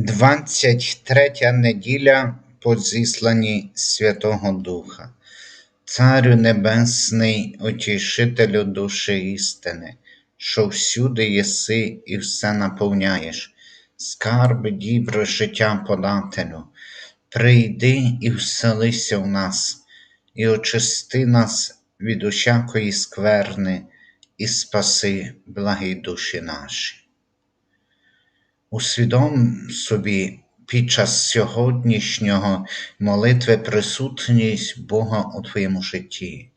23 неділя по зісланні Святого Духа, Царю Небесний, Утішителю душі істини, що всюди єси і все наповняєш, скарби дібре життя подателю, прийди і вселися в нас, і очисти нас від усякої скверни, і спаси благі душі наші. Усвідом собі під час сьогоднішнього молитви присутність Бога у твоєму житті,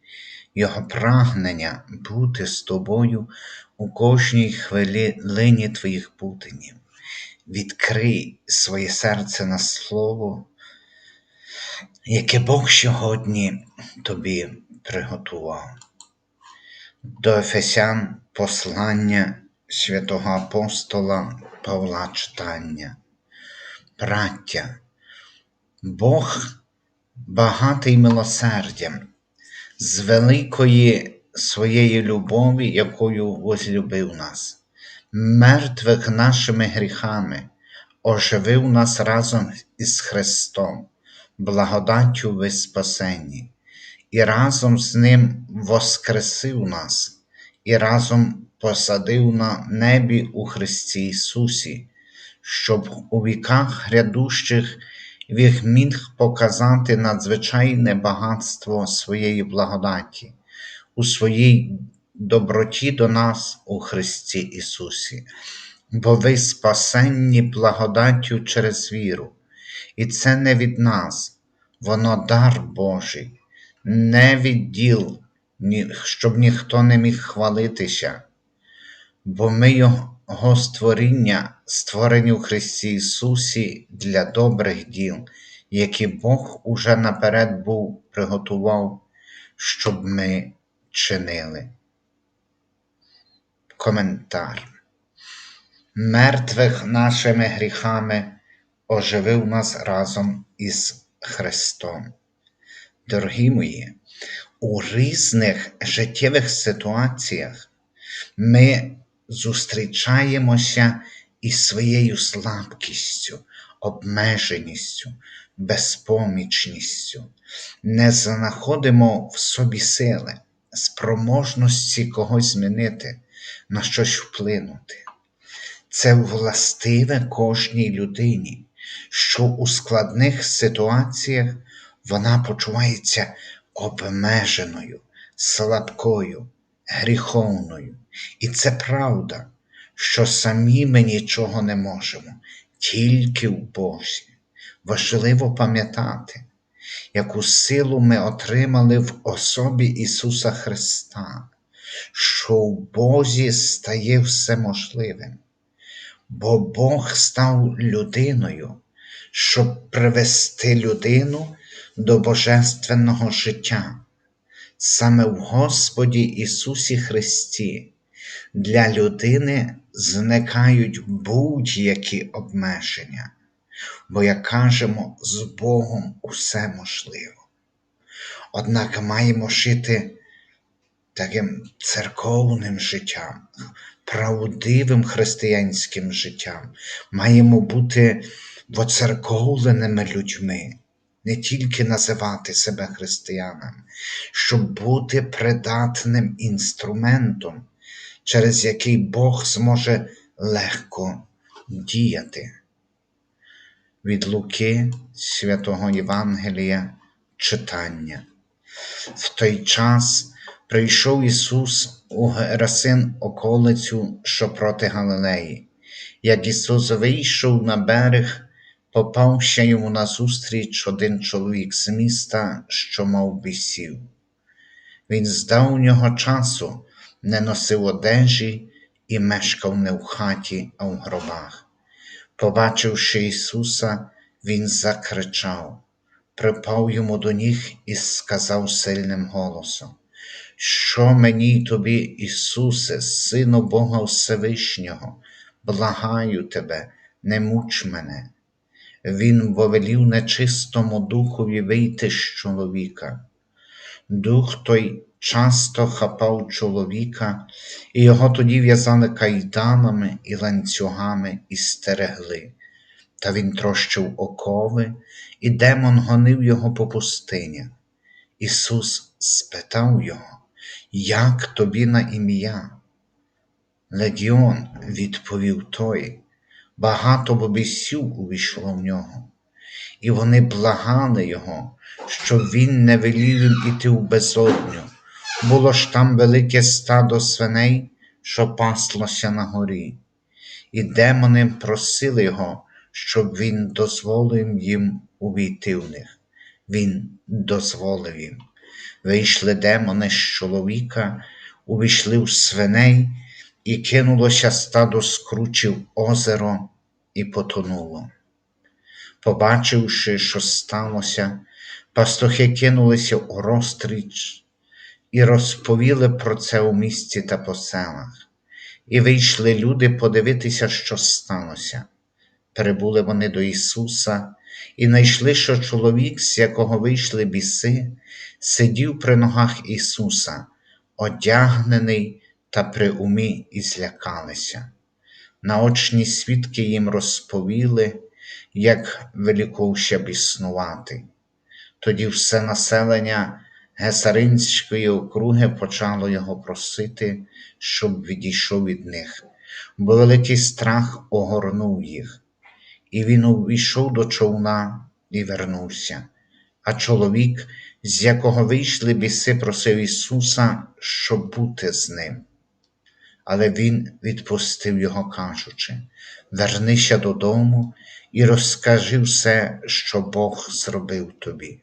Його прагнення бути з тобою у кожній хвилині твоїх буденів. Відкрий своє серце на слово, яке Бог сьогодні тобі приготував. До Ефесян послання святого апостола Павла читання. Браття, Бог багатий милосердям, з великої своєї любові, якою возлюбив нас, мертвих нашими гріхами, оживив нас разом із Христом, благодаттю ви спасенні, і разом з Ним воскресив нас, і разом посадив на небі у Христі Ісусі, щоб у віках грядущих Він міг показати надзвичайне багатство своєї благодаті, у своїй доброті до нас у Христі Ісусі, бо ви спасенні благодаттю через віру, і це не від нас, воно дар Божий, не від діл, щоб ніхто не міг хвалитися бо ми Його створіння, створені в Христі Ісусі для добрих діл, які Бог уже наперед був приготував, щоб ми чинили. Коментар. Мертвих нашими гріхами оживив нас разом із Христом. Дорогі мої, у різних життєвих ситуаціях ми зустрічаємося із своєю слабкістю, обмеженістю, безпомічністю, не знаходимо в собі сили, спроможності когось змінити, на щось вплинути. Це властиве кожній людині, що у складних ситуаціях вона почувається обмеженою, слабкою, гріховною. І це правда, що самі ми нічого не можемо, тільки в Бозі. Важливо пам'ятати, яку силу ми отримали в особі Ісуса Христа, що в Бозі стає все можливим, бо Бог став людиною, щоб привести людину до Божественного життя. Саме в Господі Ісусі Христі для людини зникають будь-які обмеження, бо, як кажемо, з Богом усе можливо. Однак маємо жити таким церковним життям, правдивим християнським життям, маємо бути воцерковленими людьми. Не тільки називати себе християнами, щоб бути придатним інструментом через який Бог зможе легко діяти. Від Луки святого Євангелія читання. В той час прийшов Ісус у Герасин околицю, що проти Галилеї. Як Ісус вийшов на берег, попався йому назустріч один чоловік з міста, що мав бісів. Він з давнього часу не носив одежі і мешкав не в хаті, а в гробах. Побачивши Ісуса, Він закричав, припав йому до ніг і сказав сильним голосом: Що мені тобі, Ісусе, Сину Бога Всевишнього, благаю тебе, не муч мене. Він повелів нечистому духові вийти з чоловіка. Дух той часто хапав чоловіка, і його тоді в'язали кайданами і ланцюгами і стерегли, Та він трощив окови, і демон гонив його по пустинях. Ісус спитав його, як тобі на ім'я? Легіон відповів той, багато бобісів увійшло в нього, і вони благали його, щоб він не велів їм іти в безодню. Було ж там велике стадо свиней, що паслося на горі, і демони просили його, щоб він дозволив їм увійти в них. Він дозволив їм. Вийшли демони з чоловіка, увійшли в свиней, і кинулося стадо скручів озеро і потонуло. Побачивши, що сталося, пастухи кинулися у розстріч і розповіли про це у місті та по селах. І вийшли люди подивитися, що сталося. Прибули вони до Ісуса і знайшли, що чоловік, з якого вийшли біси, сидів при ногах Ісуса, одягнений та при умі, і злякалися. Наочні свідки їм розповіли, як великовся біснувати. Тоді все населення Гесаринської округи почало його просити, щоб відійшов від них, бо великий страх огорнув їх. І він увійшов до човна і вернувся. А чоловік, з якого вийшли біси, просив Ісуса, щоб бути з ним. Але Він відпустив його, кажучи: Вернися додому і розкажи все, що Бог зробив тобі.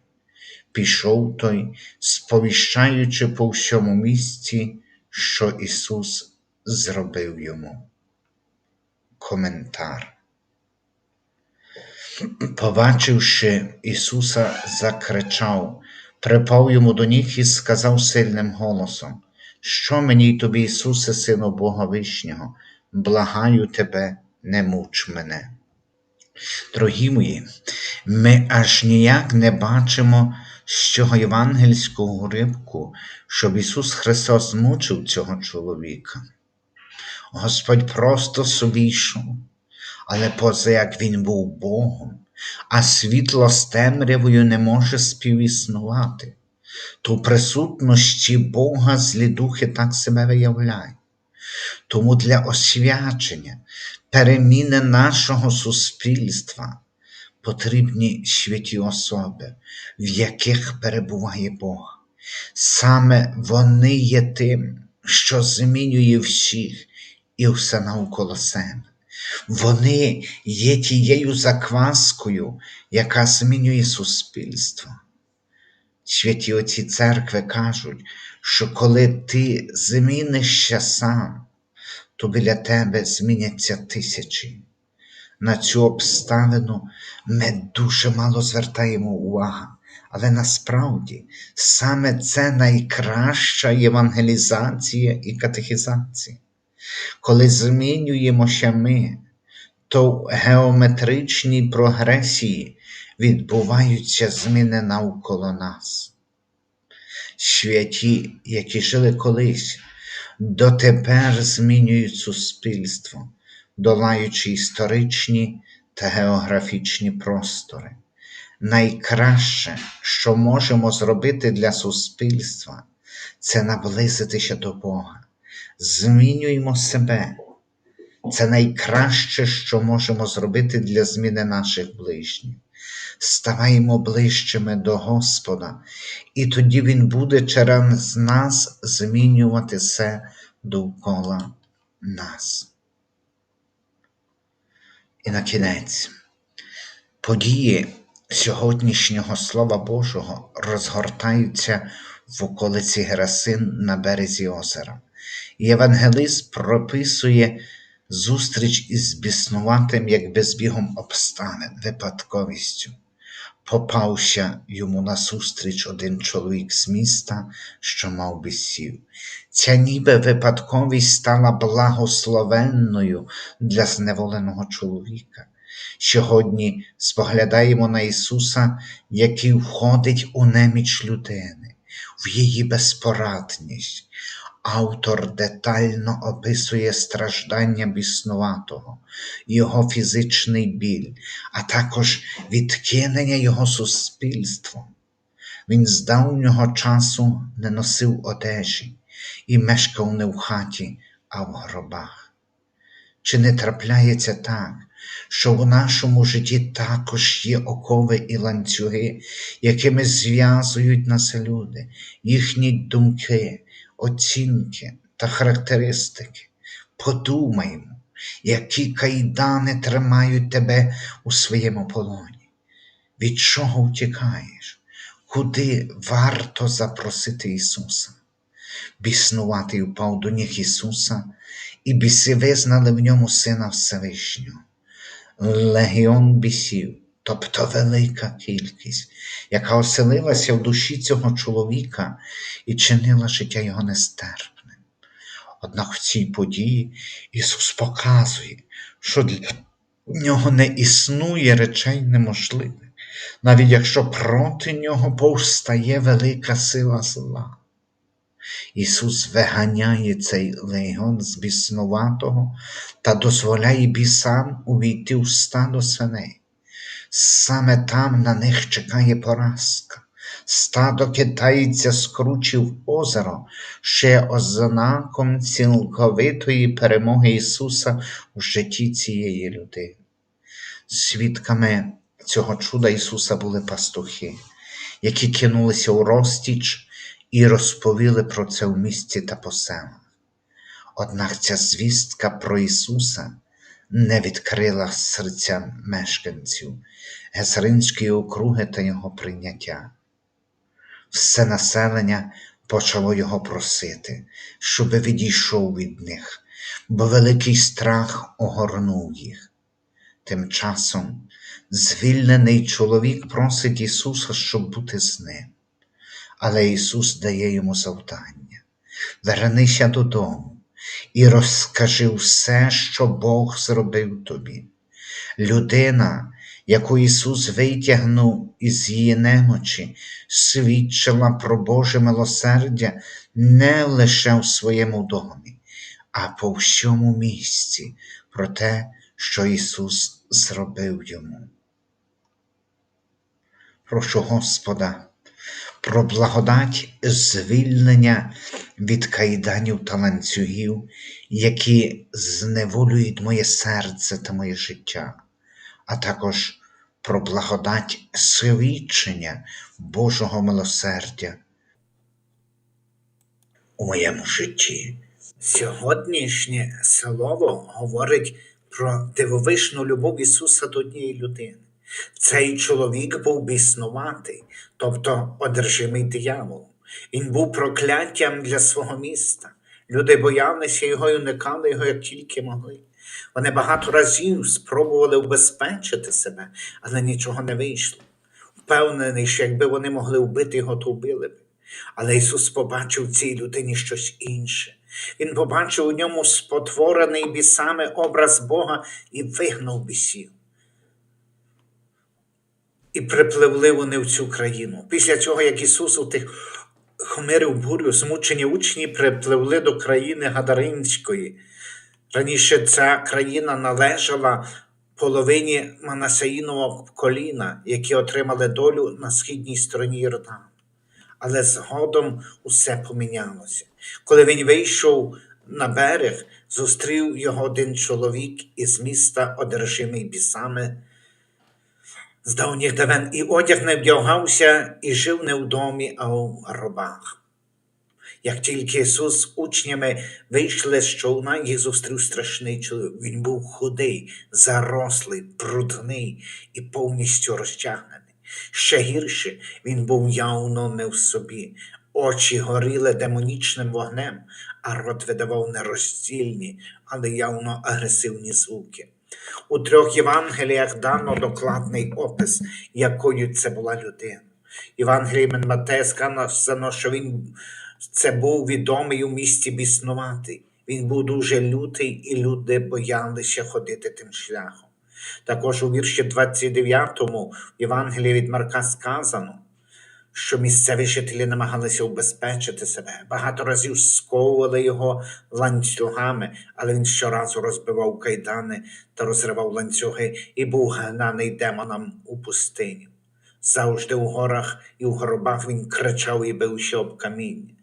Пішов той, сповіщаючи по всьому місці, що Ісус зробив йому. Коментар. Побачивши Ісуса, закричав, припав йому до ніг і сказав сильним голосом: Що мені й тобі, Ісусе, Сину Бога Вишнього, благаю тебе, не муч мене. Дорогі мої, ми аж ніяк не бачимо цього євангельського уривку, щоб Ісус Христос змучив цього чоловіка. Господь просто собі йшов, але поза як Він був Богом, а світло з темрявою не може співіснувати, то в присутності Бога злі духи так себе виявляють. Тому для освячення, переміни нашого суспільства потрібні святі особи, в яких перебуває Бог. Саме вони є тим, що змінює всіх і все навколо себе. Вони є тією закваскою, яка змінює суспільство. Святі отці церкви кажуть, що коли ти змінишся сам, то біля тебе зміняться тисячі. На цю обставину ми дуже мало звертаємо увагу, але насправді саме це найкраща євангелізація і катехізація. Коли змінюємося ми, то в геометричній прогресії відбуваються зміни навколо нас. Святі, які жили колись, дотепер змінюють суспільство, долаючи історичні та географічні простори. Найкраще, що можемо зробити для суспільства, це наблизитися до Бога. Змінюємо себе. Це найкраще, що можемо зробити для зміни наших ближніх. Ставаємо ближчими до Господа, і тоді Він буде через нас змінювати все довкола нас. І на кінець, події сьогоднішнього Слова Божого розгортаються в околиці Герасин на березі озера. І Євангелист прописує зустріч із біснуватим, як безбігом обставин, випадковістю. Попався йому назустріч один чоловік з міста, що мав бісів. Ця ніби випадковість стала благословенною для зневоленого чоловіка. Сьогодні споглядаємо на Ісуса, який входить у неміч людини, в її безпорадність, автор детально описує страждання біснуватого, його фізичний біль, а також відкинення його суспільством. Він з давнього часу не носив одежі і мешкав не в хаті, а в гробах. Чи не трапляється так, що в нашому житті також є окови і ланцюги, якими зв'язують нас люди, їхні думки, оцінки та характеристики? Подумаймо, які кайдани тримають тебе у своєму полоні, від чого втікаєш, куди варто запросити Ісуса? Біснуватий упав до ніг Ісуса, і біси визнали в ньому Сина Всевишнього. Легіон бісів, тобто велика кількість, яка оселилася в душі цього чоловіка і чинила життя його нестерпним. Однак в цій події Ісус показує, що для нього не існує речей неможливих, навіть якщо проти нього повстає велика сила зла. Ісус виганяє цей легіон з біснуватого та дозволяє бісам увійти в стадо свиней. Саме там на них чекає поразка. Стадо китається скручив озеро ще ознаком цілковитої перемоги Ісуса у житті цієї людини. Свідками цього чуда Ісуса були пастухи, які кинулися у розтіч і розповіли про це в місті та по селах. Однак ця звістка про Ісуса не відкрила серця мешканців Гесаринської округи та Його прийняття. Все населення почало Його просити, щоб відійшов від них, бо великий страх огорнув їх. Тим часом звільнений чоловік просить Ісуса, щоб бути з ним. Але Ісус дає йому завдання. Вернися додому і розкажи все, що Бог зробив тобі. Людина, яку Ісус витягнув із її немочі, свідчила про Боже милосердя не лише в своєму домі, а по всьому місці, про те, що Ісус зробив йому. Прошу Господа про благодать звільнення від кайданів та ланцюгів, які зневолюють моє серце та моє життя, а також про благодать свідчення Божого милосердя у моєму житті. Сьогоднішнє слово говорить про дивовишну любов Ісуса до однієї людини. Цей чоловік був біснуватий, тобто одержимий дияволом. Він був прокляттям для свого міста. Люди боялися його і уникали його, як тільки могли. Вони багато разів спробували убезпечити себе, але нічого не вийшло. Впевнений, що якби вони могли вбити його, то вбили б. Але Ісус побачив в цій людині щось інше. Він побачив у ньому спотворений бісами образ Бога і вигнав бісів. І припливли вони в цю країну. Після цього, як Ісус у тих хмирив бурю, змучені учні припливли до країни Гадаринської. Раніше ця країна належала половині Манасеїнового коліна, які отримали долю на східній стороні Йордану. Але згодом усе помінялося. Коли він вийшов на берег, зустрів його один чоловік із міста, одержимий бісами з давніх давен, і одяг не вдягався, і жив не в домі, а у гробах. Як тільки Ісус з учнями вийшли з човна, їх зустрів страшний чоловік. Він був худий, зарослий, брудний і повністю розтягнений. Ще гірше, він був явно не в собі. Очі горіли демонічним вогнем, а рот видавав не роздільні, але явно агресивні звуки. У трьох Євангеліях дано докладний опис, якою це була людина. Євангелії Матея сказано, що він це був відомий у місті біснуватий. Він був дуже лютий, і люди боялися ходити тим шляхом. Також у вірші 29 в Євангелії від Марка сказано, що місцеві жителі намагалися убезпечити себе, багато разів сковували його ланцюгами, але він щоразу розбивав кайдани та розривав ланцюги і був гнаний демоном у пустиню. Завжди у горах і у гробах він кричав і бився об каміння.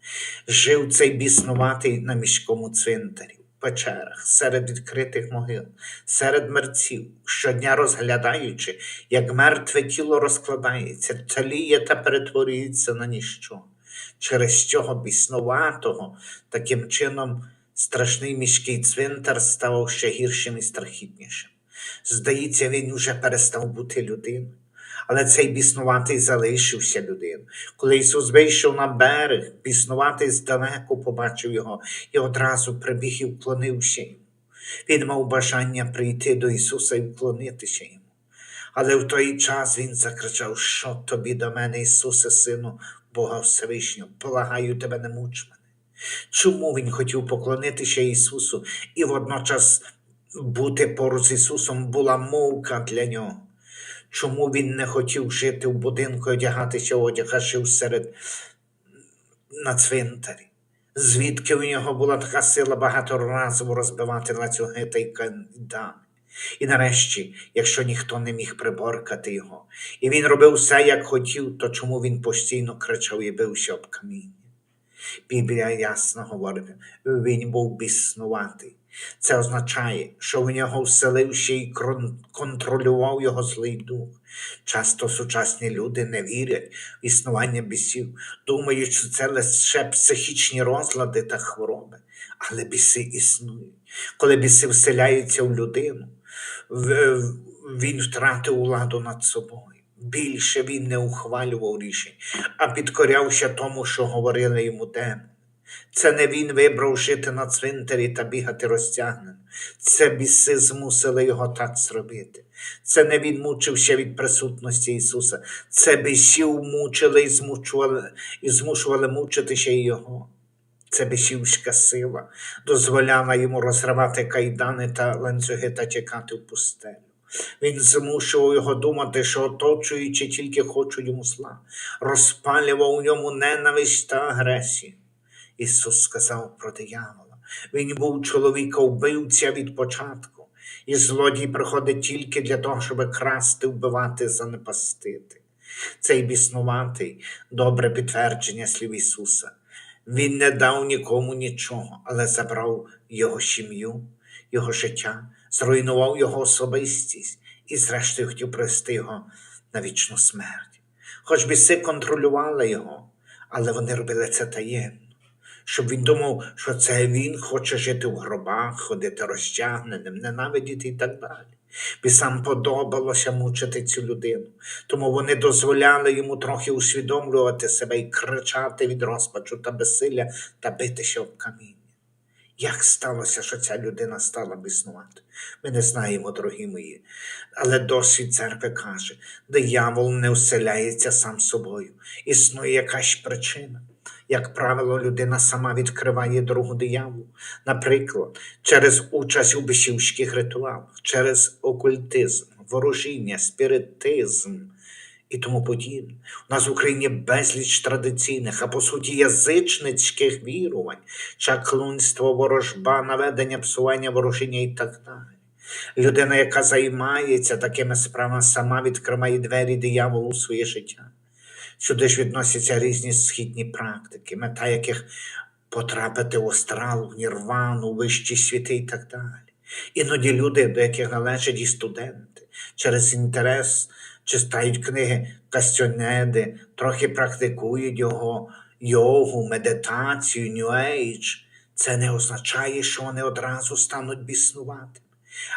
Жив цей біснуватий на міському цвинтарі, в печерах, серед відкритих могил, серед мерців, щодня розглядаючи, як мертве тіло розкладається, таліє та перетворюється на ніщо. Через цього біснуватого, таким чином, страшний міський цвинтар ставав ще гіршим і страхітнішим. Здається, він уже перестав бути людиною. Але цей біснуватий залишився людиною. Коли Ісус вийшов на берег, біснуватий здалеку побачив його і одразу прибіг і вклонився йому. Він мав бажання прийти до Ісуса і вклонитися йому. Але в той час він закричав: Що тобі до мене, Ісусе, Сину Бога Всевишнього, полагаю тебе, не муч мене. Чому він хотів поклонитися Ісусу і водночас бути поруч з Ісусом була мовка для нього? Чому він не хотів жити в будинку, одягатися одяг, а жив серед на цвинтарі? Звідки у нього була така сила багаторазово розбивати ланцюги та й кайдани? І нарешті, якщо ніхто не міг приборкати його, і він робив все, як хотів, то чому він постійно кричав і бився об каміння? Біблія ясно говорить, він був біснуватий. Це означає, що в нього вселився і контролював його злий дух. Часто сучасні люди не вірять в існування бісів, думають, що це лише психічні розлади та хвороби. Але біси існують. Коли біси вселяються в людину, він втратив владу над собою. Більше він не ухвалював рішень, а підкорявся тому, що говорили йому демони. Це не він вибрав жити на цвинтарі та бігати розтягнено. Це біси змусили його так зробити. Це не він мучився від присутності Ісуса. Це бісів мучили і змушували, і змушували мучитися його. Це бісівська сила дозволяла йому розривати кайдани та ланцюги та тікати в пустелю. Він змушував його думати, що оточуючи тільки хочуть йому зла, розпалював у ньому ненависть та агресію. Ісус сказав про диявола. Він був чоловіка вбивця від початку, і злодій приходить тільки для того, щоб красти, вбивати, занепастити. Цей біснуватий добре підтвердження слів Ісуса. Він не дав нікому нічого, але забрав його сім'ю, його життя, зруйнував його особистість і, зрештою, хотів привести його на вічну смерть. Хоч біси контролювали його, але вони робили це таємно щоб він думав, що це він хоче жити в гробах, ходити розтягненим, ненавидіти і так далі. Бісам подобалося мучити цю людину, тому вони дозволяли йому трохи усвідомлювати себе і кричати від розпачу та безсилля та битися об каміння. Як сталося, що ця людина стала біснувати? Ми не знаємо, дорогі мої. Але досвід церкви каже, диявол не вселяється сам собою. Існує якась причина. Як правило, людина сама відкриває дорогу дияволу. Наприклад, через участь у бесівських ритуалах, через окультизм, ворожіння, спіритизм і тому подібне. У нас в Україні безліч традиційних, а по суті язичницьких вірувань, чаклунство, ворожба, наведення, псування, ворожіння і так далі. Людина, яка займається такими справами, сама відкриває двері дияволу у своє життя. Сюди ж відносяться різні східні практики, мета яких потрапити в астрал, в нірвану, вищі світи і так далі. Іноді люди, до яких належать і студенти, через інтерес читають книги Кастьонеди, трохи практикують його йогу, медитацію, Age. Це не означає, що вони одразу стануть біснувати.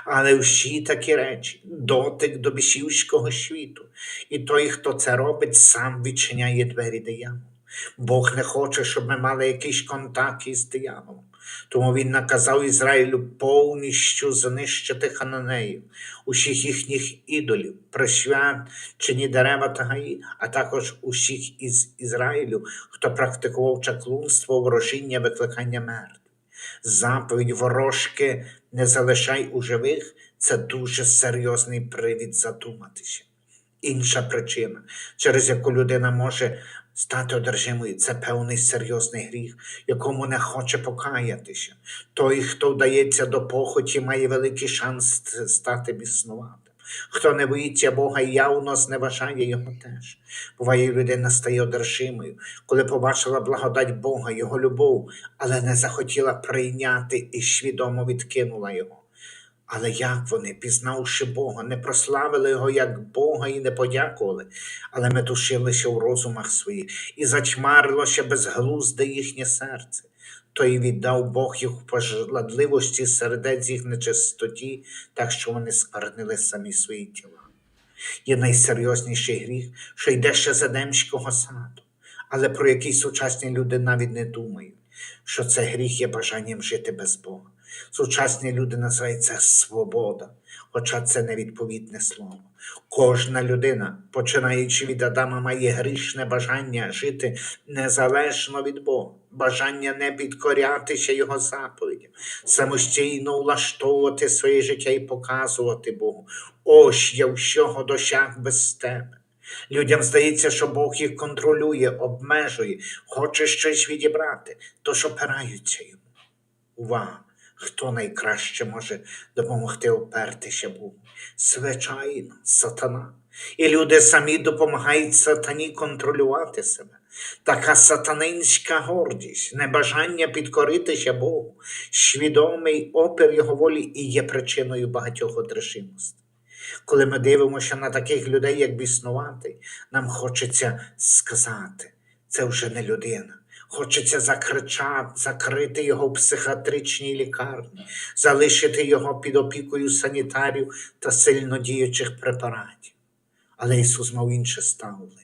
Але всі такі речі, дотик до бісівського світу. І той, хто це робить, сам відчиняє двері дияволу. Бог не хоче, щоб ми мали якийсь контакт із дияволом. Тому він наказав Ізраїлю повністю знищити хананеїв, усіх їхніх ідолів, присвячені дерева та гаї, а також усіх із Ізраїлю, хто практикував чаклунство, ворожіння, викликання мертвих. Заповідь ворожки не залишай у живих це дуже серйозний привід задуматися. Інша причина, через яку людина може Стати одержимою це певний серйозний гріх, якому не хоче покаятися. Той, хто вдається до похоті, має великий шанс стати біснуватим. Хто не боїться Бога явно зневажає його теж. Буває, людина стає одержимою, коли побачила благодать Бога, його любов, але не захотіла прийняти і свідомо відкинула його. Але як вони, пізнавши Бога, не прославили Його як Бога і не подякували, але метушилися в розумах своїх, і зачмарилося безглузде їхнє серце. То й віддав Бог їх у пожладливості сердець їх нечистоті, так що вони сквернили самі свої тіла. Є найсерйозніший гріх, що йде ще з Едемського саду, але про який сучасні люди навіть не думають, що це гріх є бажанням жити без Бога. Сучасні люди називають це свобода, хоча це не відповідне слово. Кожна людина, починаючи від Адама, має грішне бажання жити незалежно від Бога, бажання не підкорятися Його заповідям, самостійно влаштовувати своє життя і показувати Богу. Ось я всього досяг без тебе. Людям здається, що Бог їх контролює, обмежує, хоче щось відібрати, тож опираються йому. Увага! Хто найкраще може допомогти опертися Богу? Звичайно, сатана. І люди самі допомагають сатані контролювати себе. Така сатанинська гордість, небажання підкоритися Богу, свідомий опір Його волі і є причиною багатьох одержимостей. Коли ми дивимося на таких людей, як біснуватий, нам хочеться сказати, це вже не людина. Хочеться закричати, закрити його в психіатричній лікарні, залишити його під опікою санітарів та сильно діючих препаратів. Але Ісус мав інше ставлення.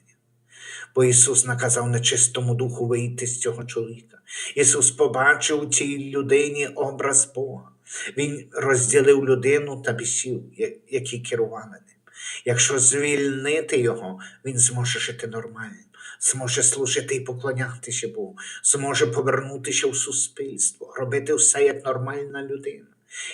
Бо Ісус наказав нечистому духу вийти з цього чоловіка. Ісус побачив у цій людині образ Бога. Він розділив людину та бісів, які керували ним. Якщо звільнити його, він зможе жити нормально, зможе служити і поклонятися Богу, зможе повернутися в суспільство, робити все як нормальна людина.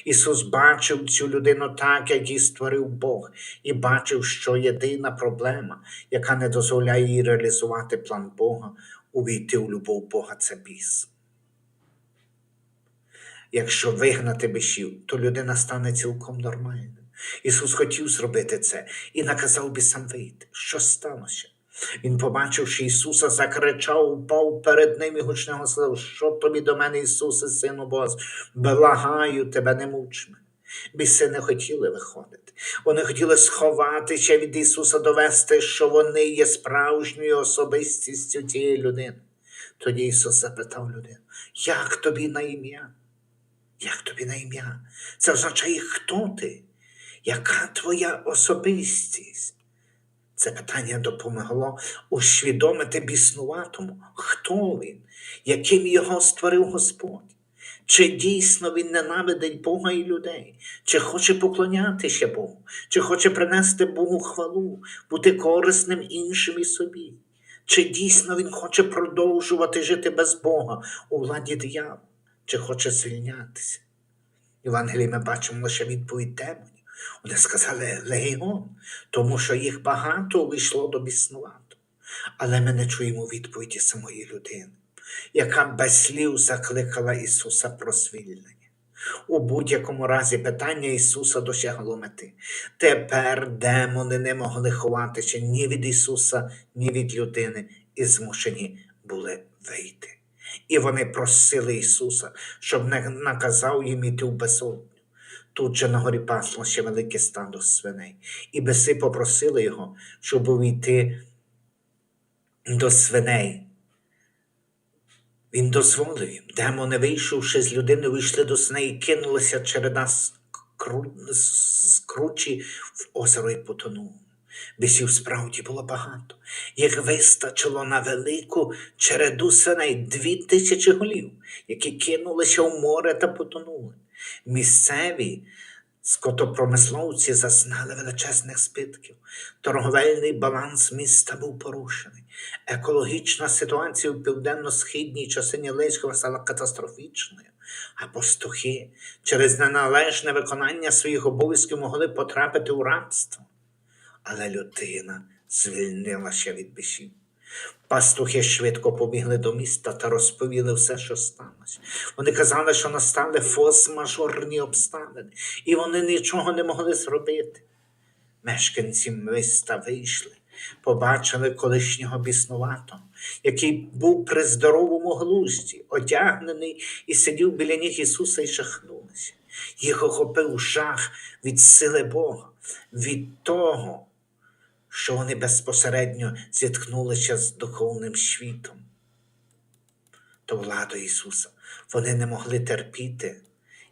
Ісус бачив цю людину так, як її створив Бог, і бачив, що єдина проблема, яка не дозволяє їй реалізувати план Бога, увійти в любов Бога це біс. Якщо вигнати бісів, то людина стане цілком нормальною. Ісус хотів зробити це і наказав бісам вийти. Що сталося? Він, побачивши Ісуса, закричав, упав перед ним і гучно сказав, що тобі до мене, Ісусе, Сину Божий, благаю тебе, не муч мене. Біси не хотіли виходити. Вони хотіли сховатися від Ісуса, довести, що вони є справжньою особистістю тієї людини. Тоді Ісус запитав людину, як тобі на ім'я? Як тобі на ім'я? Це означає, хто ти? Яка твоя особистість? Це питання допомогло усвідомити біснуватому, хто він, яким його створив Господь. Чи дійсно він ненавидить Бога і людей, чи хоче поклонятися Богу, чи хоче принести Богу хвалу, бути корисним іншим і собі? Чи дійсно він хоче продовжувати жити без Бога у владі диявола, чи хоче звільнятися? В Євангелії ми бачимо лише відповідь демонів. Вони сказали легіон, тому що їх багато увійшло до біснувату. Але ми не чуємо відповіді самої людини, яка без слів закликала Ісуса про звільнення. У будь-якому разі питання Ісуса досягло мети. Тепер демони не могли ховатися ні від Ісуса, ні від людини, і змушені були вийти. І вони просили Ісуса, щоб не наказав їм іти в безодню. Тут же на горі паслося велике стадо свиней, і беси попросили його, щоб увійти до свиней. Він дозволив їм. Демони, вийшовши з людини, вийшли до свиней і кинулися через нас кру- з кручі в озеро і потонули. Бісів справді було багато. Їх вистачило на велику череду свиней дві тисячі голів, які кинулися в море та потонули. Місцеві скотопромисловці зазнали величезних збитків. Торговельний баланс міста був порушений. Екологічна ситуація у південно-східній частині Лейського стала катастрофічною, а пастухи через неналежне виконання своїх обов'язків могли потрапити у рабство. Але людина звільнилася від бісів. Пастухи швидко побігли до міста та розповіли все, що сталося. Вони казали, що настали фос-мажорні обставини, і вони нічого не могли зробити. Мешканці міста вийшли, побачили колишнього біснуватого, який був при здоровому глузді, одягнений і сидів біля ніг Ісуса і жахнулися. Їх охопив жах від сили Бога, від того, що вони безпосередньо зіткнулися з духовним світом. То влада Ісуса. Вони не могли терпіти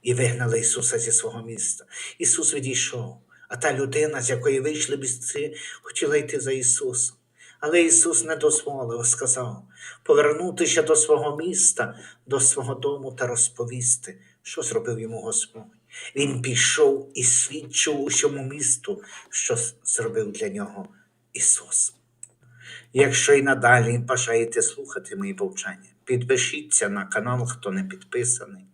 і вигнали Ісуса зі свого міста. Ісус відійшов, а та людина, з якої вийшли бісці, хотіла йти за Ісусом. Але Ісус не дозволив, сказав повернутися до свого міста, до свого дому та розповісти, що зробив йому Господь. Він пішов і свідчив усьому місту, що зробив для нього Ісус. Якщо і надалі бажаєте слухати мої повчання, підпишіться на канал, хто не підписаний.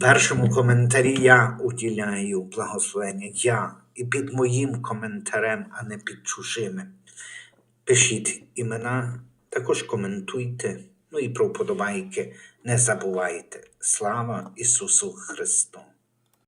Першому коментарі я уділяю благословення. Я і під моїм коментарем, а не під чужими. Пишіть імена, також коментуйте. Ну і про вподобайки не забувайте. Слава Ісусу Христу!